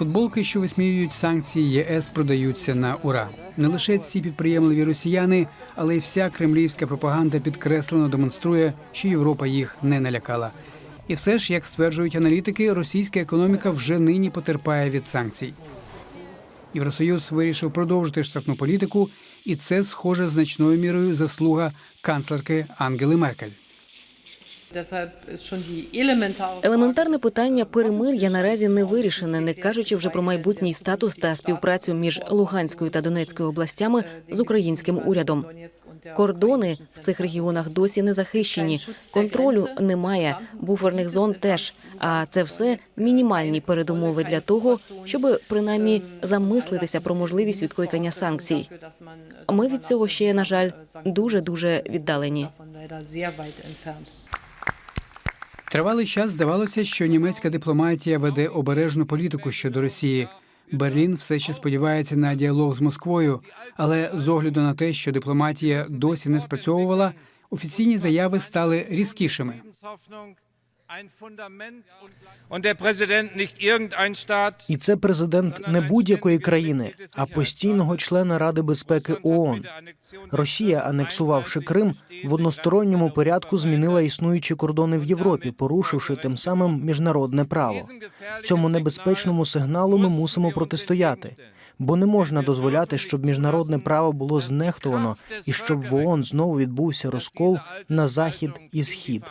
Футболки, що висміюють санкції ЄС, продаються на ура. Не лише ці підприємливі росіяни, але й вся кремлівська пропаганда підкреслено демонструє, що Європа їх не налякала. І все ж, як стверджують аналітики, російська економіка вже нині потерпає від санкцій. Євросоюз вирішив продовжити штрафну політику, і це схоже значною мірою заслуга канцлерки Ангели Меркель. Елементарне питання перемир'я наразі не вирішене, не кажучи вже про майбутній статус та співпрацю між Луганською та Донецькою областями з українським урядом. Кордони в цих регіонах досі не захищені. Контролю немає, буферних зон теж. А це все мінімальні передумови для того, щоб принаймні замислитися про можливість відкликання санкцій. Ми від цього ще, на жаль, дуже дуже віддалені. Тривалий час здавалося, що німецька дипломатія веде обережну політику щодо Росії. Берлін все ще сподівається на діалог з Москвою, але з огляду на те, що дипломатія досі не спрацьовувала, офіційні заяви стали різкішими. І це президент не будь-якої країни, а постійного члена Ради безпеки ООН. Росія, анексувавши Крим, в односторонньому порядку змінила існуючі кордони в Європі, порушивши тим самим міжнародне право. Цьому небезпечному сигналу ми мусимо протистояти, бо не можна дозволяти, щоб міжнародне право було знехтовано і щоб в ООН знову відбувся розкол на захід і схід.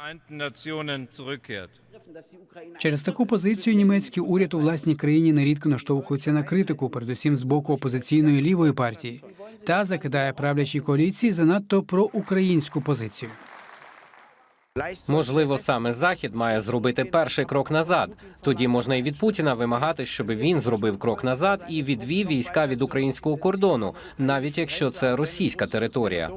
Через таку позицію німецький уряд у власній країні нерідко наштовхується на критику, передусім з боку опозиційної лівої партії, та закидає правлячій коаліції занадто проукраїнську позицію. Можливо, саме Захід має зробити перший крок назад. Тоді можна і від Путіна вимагати, щоб він зробив крок назад і відвів війська від українського кордону, навіть якщо це російська територія.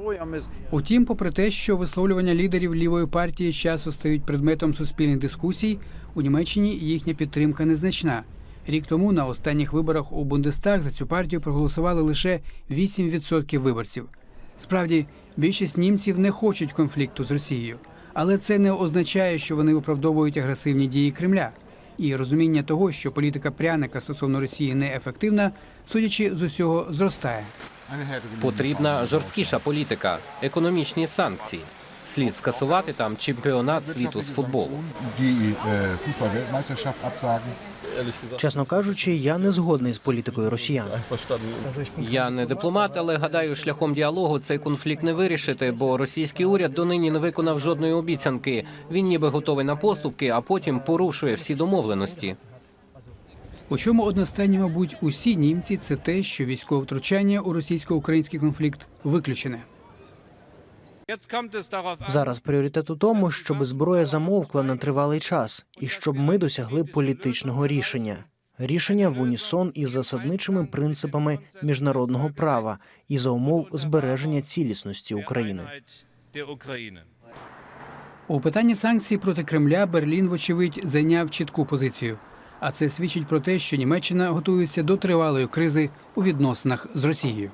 Утім, попри те, що висловлювання лідерів лівої партії часто стають предметом суспільних дискусій, у Німеччині їхня підтримка незначна. Рік тому на останніх виборах у Бундестаг за цю партію проголосували лише 8% виборців. Справді, більшість німців не хочуть конфлікту з Росією, але це не означає, що вони виправдовують агресивні дії Кремля. І розуміння того, що політика пряника стосовно Росії неефективна, судячи з усього, зростає. Потрібна жорсткіша політика, економічні санкції. Слід скасувати там чемпіонат світу з футболу. äh. Чесно кажучи, я не згодний з політикою росіян. Я не дипломат, але гадаю, шляхом діалогу цей конфлікт не вирішити, бо російський уряд донині не виконав жодної обіцянки. Він ніби готовий на поступки, а потім порушує всі домовленості. У чому одностайні, мабуть, усі німці це те, що військове втручання у російсько-український конфлікт виключене. Зараз пріоритет у тому, щоб зброя замовкла на тривалий час, і щоб ми досягли політичного рішення. Рішення в унісон із засадничими принципами міжнародного права і за умов збереження цілісності України. У питанні санкцій проти Кремля Берлін, вочевидь, зайняв чітку позицію. А це свідчить про те, що Німеччина готується до тривалої кризи у відносинах з Росією.